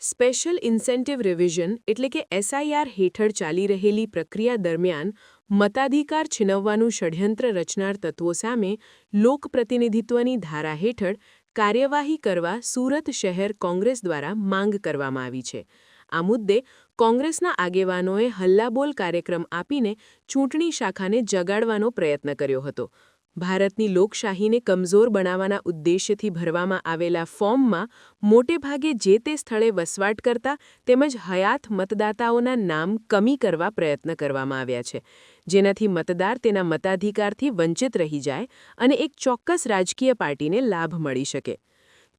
Special incentive revision એટલે કે SIR હેઠળ ચાલી રહેલી પ્રક્રિયા દરમિયાન મતાધિકાર છીનવવાનું ષડયંત્ર રચનાર તત્વો સામે લોકપ્રતિનિધિત્વની ધારા હેઠળ કાર્યવાહી કરવા સુરત શહેર કોંગ્રેસ દ્વારા માંગ કરવામાં આવી છે. આ મુદ્દે કોંગ્રેસના આગેવાનોએ હલ્લાબોલ કાર્યક્રમ આપીને ચૂંટણી શાખાને જગાડવાનો પ્રયત્ન કર્યો હતો. ભારતની લોકશાહીને કમજોર બનાવવાના ઉદ્દેશ્યથી ભરવામાં આવેલા ફોર્મમાં મોટેભાગે જે તે સ્થળે વસવાટ કરતા તેમજ હયાત મતદાતાઓના નામ કમી કરવા પ્રયત્ન કરવામાં આવ્યા છે. જેનાથી મતદાર તેના મતાધિકારથી વંચિત રહી જાય અને એક ચોક્કસ રાજકીય પાર્ટીને લાભ મળી શકે.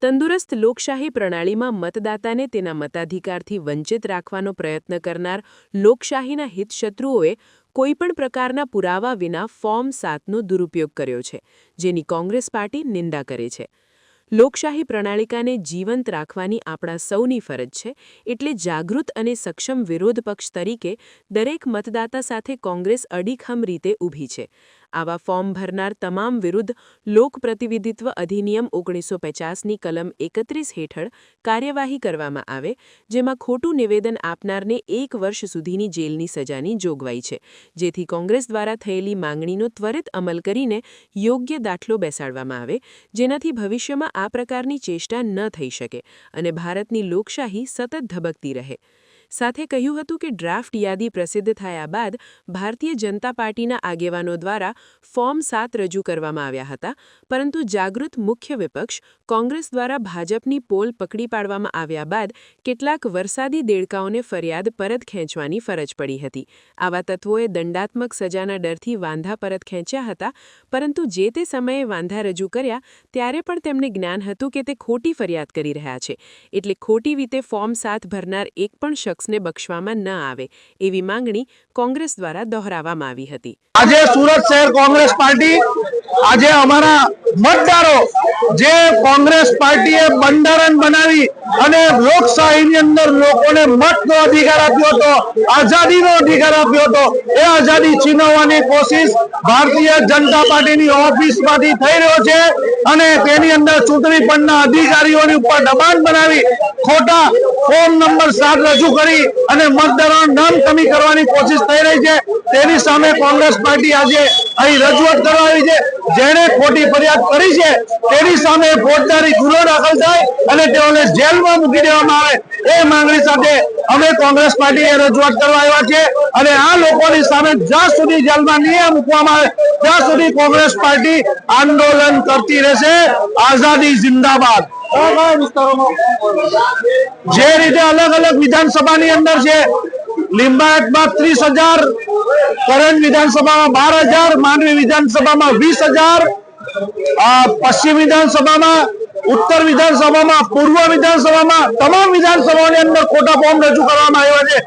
તંદુરસ્ત લોકશાહી પ્રણાલીમાં મતદાતાને તેના મતાધિકારથી વંચિત રાખવાનો પ્રયત્ન કરનાર લોકશાહીના હિતશત્રુઓએ કોઈપણ પ્રકારના પુરાવા વિના ફોર્મ સાતનો દુરુપયોગ કર્યો છે, જેની કોંગ્રેસ પાર્ટી નિંદા કરે છે. લોકશાહી પ્રણાલિકાને જીવંત રાખવાની આપણા સૌની ફરજ છે, એટલે જાગૃત અને સક્ષમ વિરોધ પક્ષ તરીકે દરેક મતદાતા સાથે કોંગ્રેસ અડીખમ રીતે ઊભી છે. આવા ફોર્મ ભરનાર તમામ વિરુદ્ધ લોકપ્રતિનિધિત્વ અધિનિયમ ઓગણીસો પચાસની કલમ એકત્રીસ હેઠળ કાર્યવાહી કરવામાં આવે, જેમાં ખોટું નિવેદન આપનારને એક વર્ષ સુધીની જેલની સજાની જોગવાઈ છે. જેથી કોંગ્રેસ દ્વારા થયેલી માંગણીનો ત્વરિત અમલ કરીને યોગ્ય દાખલો બેસાડવામાં આવે, જેનાથી ભવિષ્યમાં આ પ્રકારની ચેષ્ટા ન થઈ શકે અને ભારતની લોકશાહી સતત ધબકતી રહે. સાથે કહ્યું હતું કે ડ્રાફ્ટ યાદી પ્રસિદ્ધ થયા બાદ ભારતીય જનતા પાર્ટીના આગેવાનો દ્વારા ફોર્મ સાત રજૂ કરવામાં આવ્યા હતા, પરંતુ જાગૃત મુખ્ય વિપક્ષ કોંગ્રેસ દ્વારા ભાજપની પોલ પકડી પાડવામાં આવ્યા બાદ કેટલાક વરસાદી દેડકાઓને ફરિયાદ પરત ખેંચવાની ફરજ પડી હતી. આવા તત્વોએ દંડાત્મક સજાના ડરથી વાંધા પરત ખેંચ્યા હતા, પરંતુ જે તે સમયે વાંધા રજૂ કર્યા, ત્યારે પણ તેમને જ્ઞાન હતું કે તે ખોટી ફરિયાદ કરી રહ્યા છે. એટલે ખોટી રીતે ફોર્મ સાત ભરનાર એક પણ શખ્સ શખ્સને બક્ષવામાં ન આવે એવી માંગણી કોંગ્રેસ દ્વારા દોહરાવવામાં આવી હતી. આજે સુરત શહેર કોંગ્રેસ પાર્ટી, આજે અમારા મતદારો જે કોંગ્રેસ પાર્ટીએ બંધારણ બનાવી અને લોકશાહીની અંદર લોકોને મતનો અધિકાર આપ્યો હતો, આઝાદીનો અધિકાર આપ્યો હતો, એ આઝાદી છીનવવાની કોશિશ ભારતીય જનતા પાર્ટીની ઓફિસમાંથી થઈ રહ્યો છે અને તેની અંદર ચૂંટણી પંચના અધિકારીઓની ઉપર દબાણ બનાવી, ખોટા ફોર્મ નંબર સાત રજૂ કરી અને મતદારોનું નામ કમી કરવાની કોશિશ થઈ રહી છે. તેની સામે કોંગ્રેસ પાર્ટી આજે અહીં રજૂઆત કરવા આવી છે. જેણે ખોટી ફરિયાદ કરી છે તેની સામે ફોજદારી ગુનો દાખલ થાય અને તેઓને જેલમાં મૂકી દેવામાં આવે. એ માંગણી સાથે અમે કોંગ્રેસ પાર્ટીએ રજૂઆત કરવા આવ્યા છે અને આ લોકોની સામે જ્યાં સુધી જેલમાં નિયમ મૂકવામાં આવે ત્યાં સુધી કોંગ્રેસ પાર્ટી આંદોલન કરતી રહેશે. આઝાદી જિંદાબાદ. જે રીતે અલગ અલગ વિધાનસભાની અંદર છે લિંબાયતમાં ત્રીસ હજાર કરણ વિધાનસભામાં બાર હજાર, માંડવી વિધાનસભામાં વીસ હજાર પશ્ચિમ વિધાનસભામાં, ઉત્તર વિધાનસભામાં, પૂર્વ વિધાનસભામાં, તમામ વિધાનસભાઓની અંદર ખોટા ફોર્મ રજૂ કરવામાં આવ્યા છે.